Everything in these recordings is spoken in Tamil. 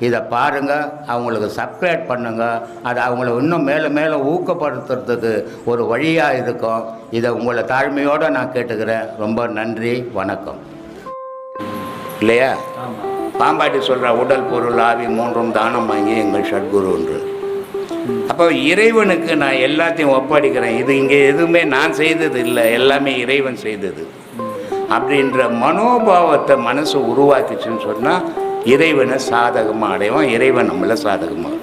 இதை பாருங்க அவங்களுக்கு சப்ஸ்கிரைப் பண்ணுங்க. அது அவங்கள இன்னும் மேலும் மேலும் ஊக்கப்படுத்துறதுக்கு ஒரு வழியாக இருக்கும். இதை உங்களை தாழ்மையோடு நான் கேட்டுக்கிறேன். ரொம்ப நன்றி வணக்கம். இல்லையா? பாம்பாட்டி சொல்கிற உடல் பொருள் ஆவி மூன்றும் தானம் வாங்கி எங்கள் சத்குரு என்று. அப்போ இறைவனுக்கு நான் எல்லாத்தையும் ஒப்படைக்கிறேன். இது இங்கே எதுவுமே நான் செய்தது இல்லை. எல்லாமே இறைவன் செய்தது. அப்படின்ற மனோபாவத்தை மனசு உருவாக்கிச்சுன்னு சொன்னால் இறைவனை சாதகமாக அடைவான் இறைவன் நம்மளை சாதகமாக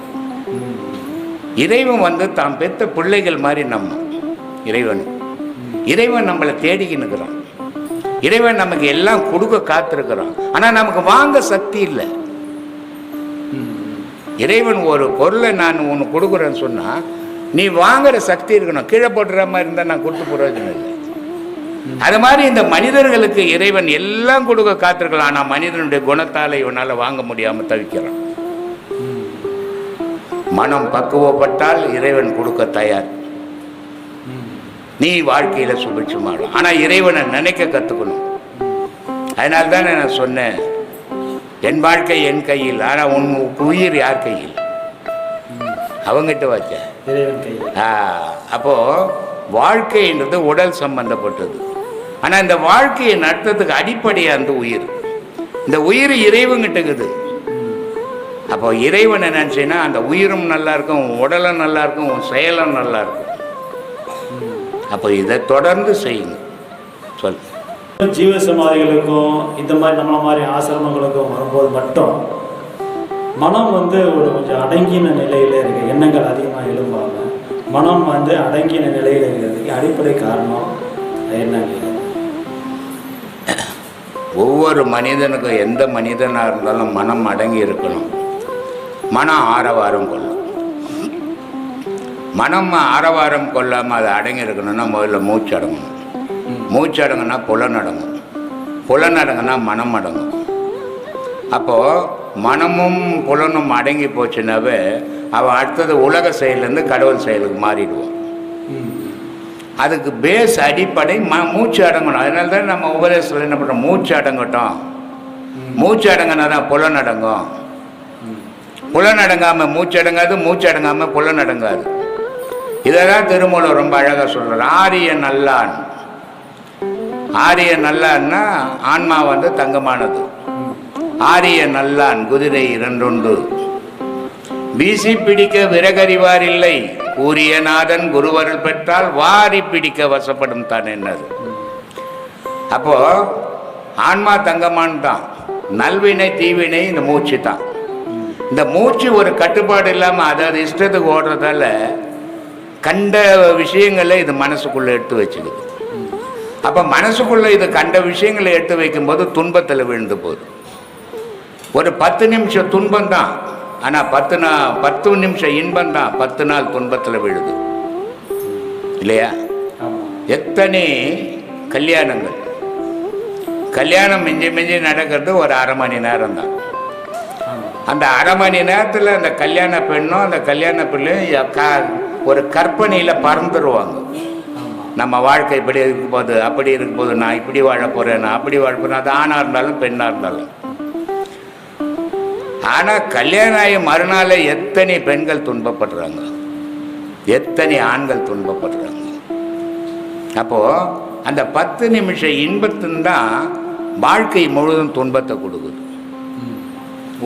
இறைவன் வந்து தாம் பெற்ற பிள்ளைகள் மாதிரி நம்ம இறைவன். இறைவன் நம்மளை தேடிக்கின்னுக்கிறான் இறைவன் நமக்கு எல்லாம் கொடுக்க காத்திருக்கிறான். ஆனால் நமக்கு வாங்க சக்தி இல்லை. இறைவன் ஒரு பொருளை நான் ஒன்று கொடுக்குறேன்னு சொன்னால் நீ வாங்குற சக்தி இருக்கணும். கீழே போட்டுற மாதிரி இருந்தால் நான் கொடுத்து பிரயோஜனம் இல்லை. அது மாதிரி இந்த மனிதர்களுக்கு இறைவன் எல்லாம் கொடுக்க காத்திருக்கலாம். ஆனால் மனிதனுடைய குணத்தால் இவனால் வாங்க முடியாமல் தவிக்கிறான். மனம் பக்குவப்பட்டால் இறைவன் கொடுக்க தயார். நீ வாழ்க்கையில் சுபிட்சமாகலாம் ஆனால் இறைவனை நினைக்க கற்றுக்கணும் அதனால தானே நான் சொன்னேன். என் வாழ்க்கை என் கையில் ஆனால் உன் உயிர் யார் கையில்? அவங்கிட்ட வச்ச. ஆ, அப்போ வாழ்க்கைன்றது உடல் சம்பந்தப்பட்டது. ஆனால் இந்த வாழ்க்கையை நடத்துறதுக்கு அடிப்படையாக அந்த உயிர். இந்த உயிர் இறைவங்கிட்டக்குது அப்போ இறைவன் நினச்சின்னா அந்த உயிரும் நல்லா இருக்கும் உன் உடலும் நல்லா இருக்கும் உன் செயலும் நல்லா இருக்கும். அப்போ இதை தொடர்ந்து செய்யுங்க. சொல். ஜீவ சமாதிகளுக்கும் இந்த மாதிரி நம்மள மாதிரி ஆசிரமங்களுக்கும் வரும்போது மட்டும் மனம் வந்து ஒரு கொஞ்சம் அடங்கின நிலையில இருக்கு எண்ணங்கள் அதிகமாக எழும்பாங்க மனம் வந்து அடங்கின நிலையில இருக்கிறதுக்கு அடிப்படை காரணம் என்னங்க? ஒவ்வொரு மனிதனுக்கும் எந்த மனிதனாக இருந்தாலும் மனம் அடங்கி இருக்கணும். மனம் ஆரவாரம் கொள்ளும் மனம் ஆரவாரம் கொள்ளாமல் அது அடங்கி இருக்கணும்னா முதல்ல மூச்சு அடங்கணும். மூச்சு அடங்குனா புலன் அடங்கும் புலன் அடங்குனா மனம் அடங்கும். அப்போது மனமும் புலனும் அடங்கி போச்சுனாவே அவன் அடுத்தது உலக செயலேருந்து கடவுள் செயலுக்கு மாறிடுவான் அதுக்கு பேஸ் அடிப்படை ம மூச்சு அடங்கணும். அதனால தான் நம்ம உபதேசத்தில் என்ன பண்ணுறோம் மூச்சு அடங்கட்டும். மூச்சு அடங்கினா தான் புலன் அடங்கும். புலன் அடங்காமல் மூச்சு அடங்காது மூச்சு அடங்காமல் புலன் அடங்காது. இதை தான் திருமூலர் ரொம்ப அழகாக சொல்கிறார் ஆரிய நல்லான். ஆரிய நல்லான்னா ஆன்மா வந்து தங்கமானது. ஆரிய நல்லான் குதிரை இரண்டொண்டு வீசி பிடிக்க விறகறிவார் இல்லை கூறிய நாதன் குருவருள் பெற்றால் வாரி பிடிக்க வசப்படும் தான் என்னது? அப்போ ஆன்மா தங்கமான் தான். நல்வினை தீவினை இந்த மூச்சு தான். இந்த மூச்சு ஒரு கட்டுப்பாடு இல்லாமல் அதாவது இஷ்டத்துக்கு ஓடுறதால கண்ட விஷயங்களை இது மனசுக்குள்ளே எடுத்து வச்சுக்குது. அப்போ மனசுக்குள்ளே இது கண்ட விஷயங்களை எடுத்து வைக்கும்போது துன்பத்தில் விழுந்து போகுது. ஒரு பத்து நிமிஷம் துன்பம் தான். ஆனால் பத்து நா பத்து நிமிஷம் இன்பம் தான். பத்து நாள் துன்பத்தில் விழுது. இல்லையா? எத்தனை கல்யாணங்கள்? கல்யாணம் மிஞ்சி மிஞ்சி நடக்கிறது ஒரு அரை மணி நேரம் தான். அந்த அரை மணி நேரத்தில் அந்த கல்யாண பெண்ணும் அந்த கல்யாண பிள்ளையும் ஒரு கற்பனையில் பறந்துருவாங்க. நம்ம வாழ்க்கை இப்படி இருக்கும் போது அப்படி இருக்கும் போது நான் இப்படி வாழ போகிறேன் நான் அப்படி வாழ போகிறேன் அது ஆணாக இருந்தாலும் பெண்ணாக இருந்தாலும். ஆனால் கல்யாணம் ஆகி மறுநாள் எத்தனை பெண்கள் துன்பப்படுறாங்க? எத்தனை ஆண்கள் துன்பப்படுறாங்க? அப்போது அந்த பத்து நிமிஷம் இன்பத்தின் தான் வாழ்க்கை முழுதும் துன்பத்தை கொடுக்குது.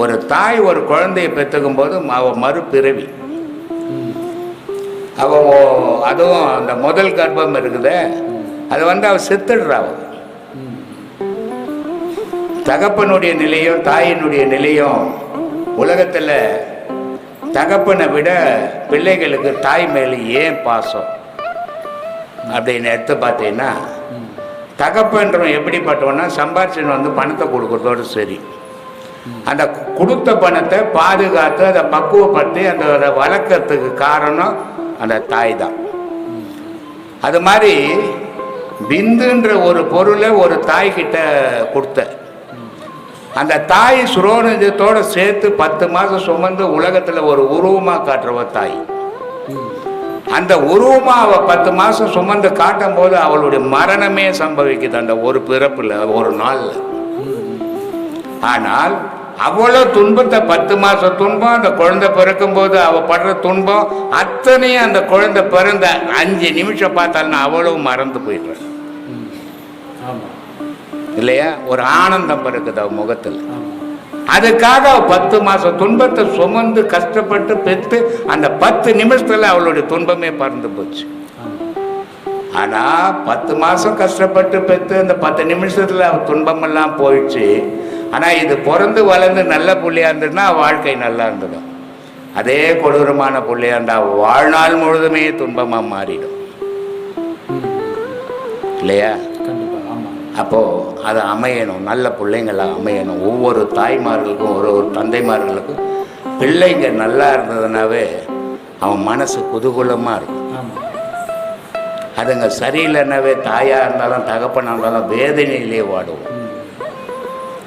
ஒரு தாய் ஒரு குழந்தையை பெற்றுக்கும் போது அவ மறுபிறவி. அவள் அதுவும் அந்த முதல் கர்ப்பம் இருக்குது. அது வந்து அவள் செத்துடுறாள் தகப்பனுடைய நிலையும் தாயினுடைய நிலையும் உலகத்தில் தகப்பனை விட பிள்ளைகளுக்கு தாய் மேலே ஏன் பாசம்? அப்படின்னு எடுத்து பார்த்தீங்கன்னா தகப்பன்றவன் எப்படிப்பட்டவன்னா சம்பாரிச்சுன்னு வந்து பணத்தை கொடுக்குறதோடு சரி. அந்த கொடுத்த பணத்தை பாதுகாத்து அதை பக்குவப்படுத்தி அந்த அதை வளர்க்கறதுக்கு காரணம் அந்த தாய் தான். அது மாதிரி விந்துன்ற ஒரு பொருளை ஒரு தாய்கிட்ட கொடுத்த அந்த தாய் சுரோனிதத்தோட சேர்த்து பத்து மாதம் சுமந்து உலகத்தில் ஒரு உருவமாக காட்டுறவ தாய். அந்த உருவமா அவ பத்து மாசம் சுமந்து காட்டும் போது அவளுடைய மரணமே சம்பவிக்குது அந்த ஒரு பிறப்புல ஒரு நாள்ல. ஆனால் அவ்வளோ துன்பத்தை பத்து மாசம் துன்பம் அந்த குழந்தை பிறக்கும் போது அவ படுற துன்பம் அத்தனையும் அந்த குழந்தை பிறந்த அஞ்சு நிமிஷம் பார்த்தாலும் அவ்வளவு மறந்து போயிடுறான். இல்லையா? ஒரு ஆனந்தம் இருக்குது அவ முகத்தில். அதுக்காக பத்து மாதம் துன்பத்தை சுமந்து கஷ்டப்பட்டு பெற்று அந்த பத்து நிமிஷத்தில் அவளுடைய துன்பமே பறந்து போச்சு. ஆனால் பத்து மாதம் கஷ்டப்பட்டு பெற்று அந்த பத்து நிமிஷத்தில் அவள் துன்பமெல்லாம் போயிடுச்சு. ஆனால் இது பிறந்து வளர்ந்து நல்ல புள்ளியாக இருந்ததுன்னா வாழ்க்கை நல்லா இருந்துடும் அதே கொடூரமான புள்ளையா இருந்தால் வாழ்நாள் முழுதுமே துன்பமாக மாறிடும். இல்லையா? ஆமாம் அப்போ அது அமையணும் நல்ல பிள்ளைங்களா அமையணும். ஒவ்வொரு தாய்மார்களுக்கும் ஒரு ஒரு தந்தைமார்களுக்கும் பிள்ளைங்க நல்லா இருந்ததுனாவே அவன் மனசு குதூகூலமா இருக்கும். அதுங்க சரியில்லைன்னாவே தாயாக இருந்தாலும் தகப்பனாக இருந்தாலும் வேதனையிலே வாடுவோம்.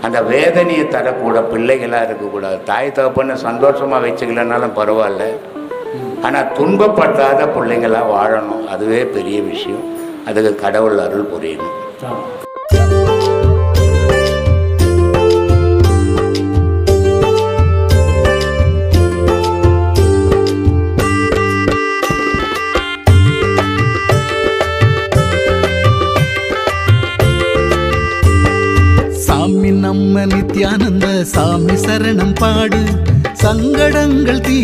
அந்த வேதனையை தரக்கூட பிள்ளைகளாக இருக்கக்கூடாது. தாய் தகப்பனை சந்தோஷமாக வச்சுக்கலனாலும் பரவாயில்ல. ஆனால் துன்பப்படாத பிள்ளைங்களாக வாழணும். அதுவே பெரிய விஷயம். அதுக்கு கடவுள் அருள் புரியணும்.